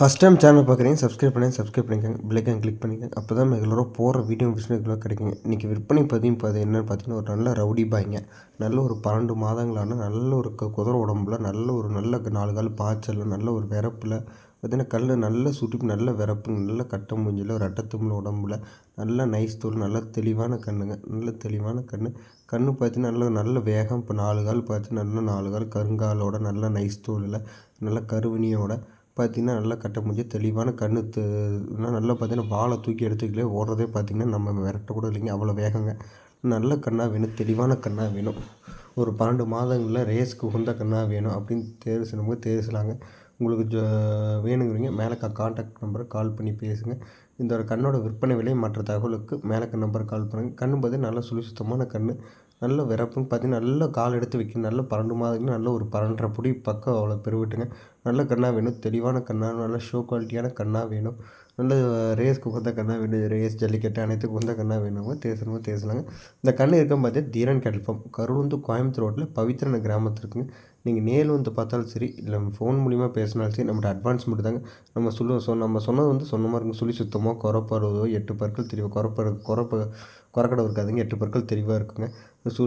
First time channel பார்க்குறீங்க subscribe பண்ணி subscribe பண்ணிக்கோங்க பிள்ளைக்கன் கிளிக் பண்ணிக்கோங்க. அப்போ தான் ரெகுலராக போகிற வீடியோ பிஸ்னஸ்லாம் கிடைக்குங்க. இன்றைக்கி விற்பனை பதியும் பார்த்து என்னென்னு பார்த்தீங்கன்னா ஒரு நல்ல ரவுடி பாய்ங்க. நல்ல ஒரு பன்னெண்டு மாதங்களான நல்ல ஒரு குதிரை உடம்புல நல்ல ஒரு நல்ல நாலு கால் பாய்ச்சல் நல்ல ஒரு விறப்பில் பார்த்தீங்கன்னா கல் நல்ல சுட்டி நல்ல விறப்பு நல்ல கட்ட மூஞ்சில் ஒரு அட்டத்தும்ல உடம்புல. நல்ல நைஸ் தோல் நல்ல தெளிவான கண்ணுங்க நல்ல தெளிவான கண் கண்ணு பார்த்தீங்கன்னா நல்ல நல்ல வேகம் இப்போ நாலு கால் பார்த்து நல்ல நாலு கால் கருங்காலோட நல்ல நைஸ் தோலில் நல்ல கருவினியோட பார்த்திங்கன்னா நல்லா கட்ட மூஞ்சி தெளிவான கண்ணு நல்லா பார்த்தீங்கன்னா வாலை தூக்கி எடுத்துக்கலே ஓடுறதே பார்த்தீங்கன்னா நம்ம விரட்ட கூட இல்லைங்க அவ்வளோ வேகங்க. நல்ல கண்ணாக வேணும் தெளிவான கண்ணாக வேணும். ஒரு பன்னெண்டு மாதங்களில் ரேஸ்க்கு உகந்த கண்ணாக வேணும் அப்படின்னு தேர்வு செய்யும்போது தேர்வு செய்யலாங்க உங்களுக்கு ஜ வேணுங்கிறீங்க மேலக்கா காண்டாக்ட் நம்பரை கால் பண்ணி பேசுங்க. இந்த ஒரு கண்ணோட விற்பனை விலை மற்ற தகவலுக்கு மேலக்க நம்பர் கால் பண்ணுங்கள் கண் பார்த்தீங்கன்னா நல்ல சுழிசுத்தமான சுத்தமான நல்ல விறப்புன்னு பார்த்தீங்கன்னா நல்ல கால் எடுத்து வைக்கணும். நல்ல பன்னெண்டு மாதிரி நல்ல ஒரு பன்னெண்டரை பொடி பக்கம் அவ்வளோ பெருவிட்டுங்க நல்ல கண்ணாக வேணும் தெளிவான கண்ணாக நல்ல ஷோ குவாலிட்டியான கண்ணாக வேணும். நல்ல ரேஸ்க்கு வந்த கண்ணாக வேணும். ரேஸ் ஜல்லிக்கட்டு அனைத்துக்கு வந்த கண்ணாக வேணுங்க. பேசணுமோ பேசலாங்க இந்த கண்ணு இருக்க பார்த்தீங்கன்னா தீரன் கேட்ஃபார்ம் கருவந்து கோயம்புத்தூர் ரோட்டில் பவித்ரன கிராமத்தில் இருக்குங்க. நீங்கள் நேரில் வந்து பார்த்தாலும் சரி இல்லை ஃபோன் மூலிமா பேசினாலும் சரி நம்மகிட்ட அட்வான்ஸ் மட்டும் தாங்க நம்ம சொல்லுவோம். சொ நம்ம சொன்னது வந்து சொன்ன மாதிரி இருக்கும். சொல்லி சுத்தமாக குறப்படுறதோ எட்டு பற்கள் தெளிவாக குறப்ப குறப்ப குறக்கடை இருக்காதுங்க. எட்டு பற்கள் தெளிவாக இருக்குங்க. சு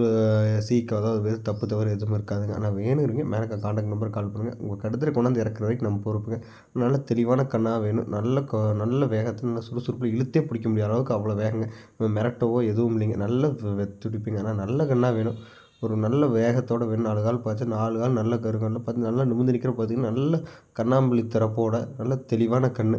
சீக்கிரம் அதாவது வேறு தப்பு தவறு எதுவும் இருக்காதுங்க. ஆனால் வேணுங்கிறீங்க மேலே காண்டாக்ட் நம்பர் கால் பண்ணுங்கள் உங்கள் கடுத்துல கொண்டாந்து இறக்குற வரைக்கும் நம்ம பொறுப்புங்க. நல்ல தெளிவான கண்ணாக வேணும். நல்ல க நல்ல வேகத்தில் நல்ல சுறுசுறுப்பில் இழுத்தே பிடிக்க முடியாத அளவுக்கு அவ்வளோ வேகங்க. நம்ம மிரட்டவோ எதுவும் இல்லைங்க. நல்ல வெ- துடிப்பீங்க. ஆனால் நல்ல கண்ணாக வேணும். ஒரு நல்ல வேகத்தோட வேணும் நாலு கால் பார்த்து நாலு கால் நல்ல கருங்கல்ல பார்த்து நல்லா நிமிந்து நிற்கிற பார்த்தீங்கன்னா நல்ல கண்ணாம்பள்ளி திறப்போட நல்ல தெளிவான கண்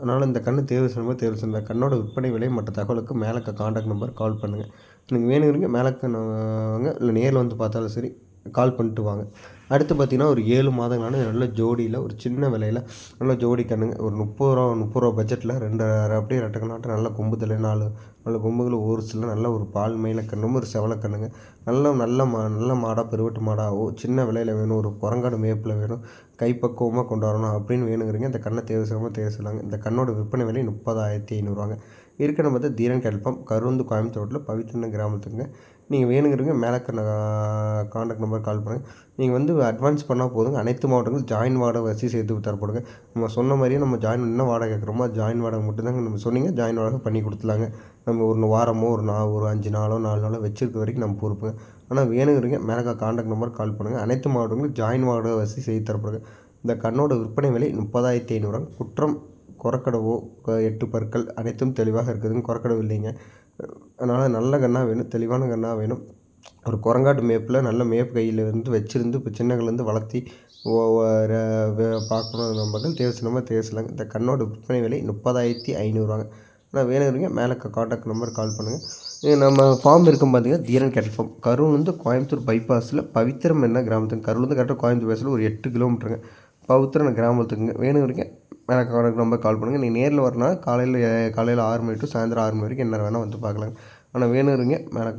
அதனால் இந்த கண்ணு தேர்வு செய்யும்போது தேர்வு செய்யலாம் கண்ணோட விற்பனை விலை மற்ற தகவலுக்கு மேலே காண்டாக்ட் நம்பர் கால் பண்ணுங்கள் நீங்கள் வேணுங்கிறீங்க மேலே வாங்க இல்லை நேரில் வந்து பார்த்தாலும் சரி கால் பண்ணிட்டு வாங்க. அடுத்து பார்த்தீங்கன்னா ஒரு ஏழு மாதங்களான நல்ல ஜோடியில் ஒரு சின்ன விலையில் நல்ல ஜோடி கண்ணுங்க. ஒரு முப்பது ரூபா முப்பது ரூபா பட்ஜெட்டில் ரெண்டு அப்படியே ரெட்டக்கண்ணாட்டம் நல்ல கொம்பு தலை நாலு நல்ல கொம்புகள் ஒரு சில நல்ல ஒரு பால் மயில கண்ணும் ஒரு செவலை கண்ணுங்க. நல்ல நல்ல மா நல்ல மாடாக பெருவட்டு மாடாகவோ சின்ன விலையில் வேணும் ஒரு குரங்காடு மேப்பில் வேணும் கைப்பக்குவமாக கொண்டு வரணும் அப்படின்னு வேணுங்கிறீங்க இந்த கண்ணை தேர்வு செய்யாமல் தேர்வு செய்யலாங்க. இந்த கண்ணோட விற்பனை விலை முப்பதாயிரத்தி ஐநூறுவாங்க. இருக்கிற பார்த்தா தீரன் கல்பம் கருந்து கோயம்புத்தூரில் பவித்ரன் கிராமத்துக்குங்க. நீங்கள் வேணுங்கிறவங்க மேலே காண்டாக்ட் நம்பர் கால் பண்ணுங்கள் நீங்கள் வந்து அட்வான்ஸ் பண்ணால் போதுங்க. அனைத்து மாவட்டங்களும் ஜாயின் வாடகை வச்சு சேர்த்து தரப்படுங்க. நம்ம சொன்ன மாதிரியே நம்ம ஜாயின் என்ன வாடகை கேட்குறோமோ ஜாயின் வாடகை மட்டும்தாங்க நம்ம சொன்னீங்க ஜாயின் வாடகை பண்ணி கொடுத்துலாங்க நம்ம ஒரு வாரமோ ஒரு நா ஒரு அஞ்சு நாளோ நாலு நாளோ வச்சிருக்க வரைக்கும் நம்ம பொறுப்புங்க ஆனால் வேணுங்கிறீங்க மேலக்கா காண்டாக்ட் நம்பர் கால் பண்ணுங்கள் அனைத்து மாவட்டங்களும் ஜாயின் வார்டு வசதி செய்து தரப்படுங்க. இந்த கண்ணோட விற்பனை விலை முப்பதாயிரத்தி ஐநூறுரூவா குற்றம் குறக்கடவோ எட்டு பற்கள் அனைத்தும் தெளிவாக இருக்குதுங்க. குறக்கடவு இல்லைங்க. அதனால் நல்ல கண்ணாக வேணும் தெளிவான கண்ணாக வேணும். ஒரு குரங்காட்டு மேப்பில் நல்ல மேப் கையில் இருந்து வச்சிருந்து இப்போ சின்னங்கள்லேருந்து வளர்த்தி ஓ- ர- பார்க்கணும் நம்பர்கள் தேவசனமாக தேவசலாங்க இந்த கண்ணோட விற்பனை விலை முப்பதாயிரத்தி ஐநூறுவாங்க ஆனால் வேணுங்கிறீங்க மேலே காண்டாக்ட் நம்பர் கால் பண்ணுங்கள் நம்ம ஃபார்ம் இருக்கும் பார்த்தீங்கன்னா தீரன் கேட்டல் ஃபார்ம் கரூர் வந்து கோயம்புத்தூர் பைபாஸில் பவித்திரம் என்ன கிராமத்துக்கு? கரூர்லேருந்து கரெக்டாக கோயம்புத்தூர் பைபாஸில் ஒரு எட்டு கிலோமீட்டருங்க பவித்திரம் கிராமத்துக்குங்க. வேணுங்கிறீங்க மேலே காண்டாக்ட் நம்பர் கால் பண்ணுங்கள் நீங்கள் நேரில் வரனா காலையில் காலையில் ஆறு மணி டு சாயந்தரம் ஆறு மணி வரைக்கும் என்ன வேணால் வந்து பார்க்கலாங்க. ஆனால் வேணுங்கிறீங்க மேலே